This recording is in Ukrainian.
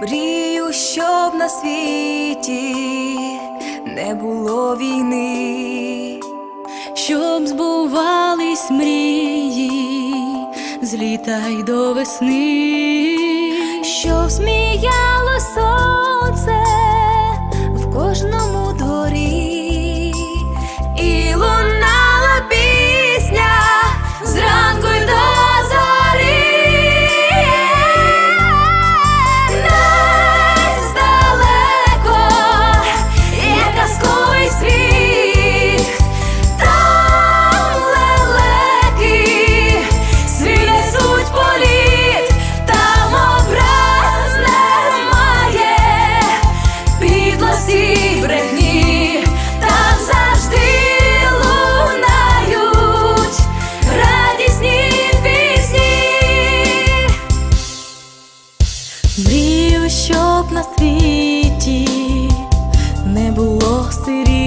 Мрію, щоб на світі не було війни, щоб збувались мрії, злітай до весни, щоб сміяло сонце в кожному. Мрію, щоб на світі не було сирі.